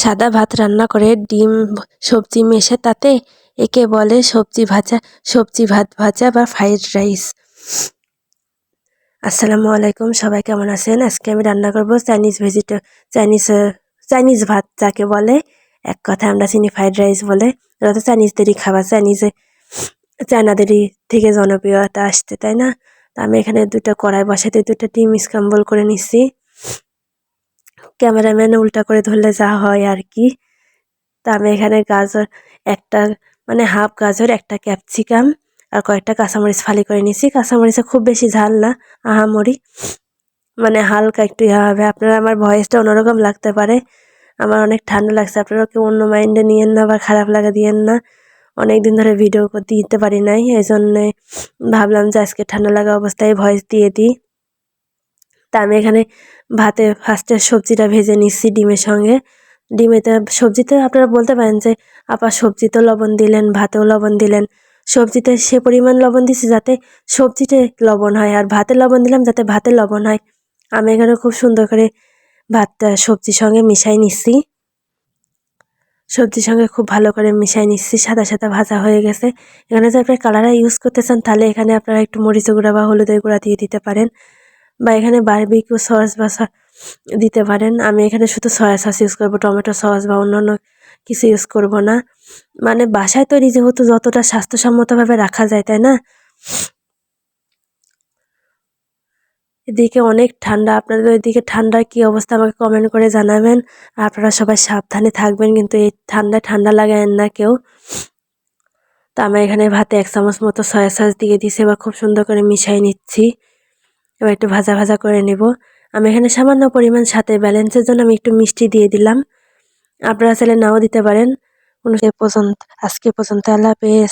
সাদা ভাত রান্না করে ডিম, সবজি মেশে, তাতে একে বলে সবজি ভাজা, সবজি ভাত ভাজা বা ফ্রাইড রাইস আসসালামু আলাইকুম, সবাই কেমন আছেন? আজকে আমি রান্না করব চাইনিজ ভেজিটে চাইনিজ চাইনিজ ভাত, যাকে বলে এক কথা আমরা চিনি ফ্রাইড রাইস বলে। ওরা তো চাইনিজদেরই খাবার চাইনিজে চায়নাদেরই থেকে জনপ্রিয়তা আসতে তাই না? আমি এখানে দুটো কড়াই বসাতে দুটো ডিম স্ক্রাম্বল করে নিচ্ছি। ক্যামেরাম্যান উল্টা করে ধরলে যা হয় আর কি। তা আমি এখানে গাজর, একটা মানে হাফ গাজর, একটা ক্যাপসিকাম আর কয়েকটা কাঁচামরিচ ফালি করে নিছি কাঁচামরিচে খুব বেশি ঝাল না, আহামরি। মানে হালকা একটু ইয়া হবে। আপনারা আমার ভয়েসটা অন্যরকম লাগতে পারে। আমার অনেক ঠান্ডা লাগছে। আপনারা কেউ অন্য মাইন্ডে নিয়েন না বা খারাপ লাগা দিয়েন না। অনেক দিন ধরে ভিডিও দিতে পারি নাই। এই জন্যে ভাবলাম যে আজকে ঠান্ডা লাগা অবস্থায় ভয়েস দিয়ে দিই। তা আমি এখানে ভাতে ফার্স্টে সবজিটা ভেজে নিচ্ছি ডিমের সঙ্গে। ডিমেতে সবজিতে আপনারা বলতে পারেন যে আপা সবজিতেও লবণ দিলেন, ভাতেও লবণ দিলেন। সবজিতে সে পরিমাণ লবণ দিছি যাতে সবজিতে লবণ হয় আর ভাতে লবণ দিলাম যাতে ভাতে লবণ হয়। আমি এখানে খুব সুন্দর করে ভাতটা সবজির সঙ্গে মিশাই নিচ্ছি। সবজির সঙ্গে খুব ভালো করে মিশাই নিচ্ছি, সাদা সাদা ভাজা হয়ে গেছে। এখানে যদি আপনার কালারা ইউজ করতে চান তাহলে এখানে আপনারা একটু মরিচ গুঁড়া বা হলুদের গুঁড়া দিয়ে দিতে পারেন। বা এখানে বারবিকিউ সস বা দিতে পারেন। আমি এখানে শুধু সয়া সস ইউজ করব টমেটো সস বা অন্যান্য কিছু ইউজ করব না। মানে বাসায় তৈরি যেহেতু যতটা স্বাস্থ্যসম্মতভাবে রাখা যায়, তাই না? এদিকে অনেক ঠান্ডা। আপনাদের ওইদিকে ঠান্ডার কি অবস্থা আমাকে কমেন্ট করে জানাবেন। আপনারা সবাই সাবধানে থাকবেন, কিন্তু এই ঠান্ডায় ঠান্ডা লাগায়েন না কেউ। তো আমি এখানে ভাতে এক চামচ মতো সয়া সস দিয়ে দিয়েছি বা খুব সুন্দর করে মিশাই নিচ্ছি। এবার একটু ভাজা ভাজা করে নেব। আমি এখানে সামান্য পরিমাণ সাথে ব্যালেন্সের জন্য আমি একটু মিষ্টি দিয়ে দিলাম। আপনারা চাইলে নাও দিতে পারেন। কোনো পছন্দ আজকে পছন্দ। আল্লাহ পেয়ে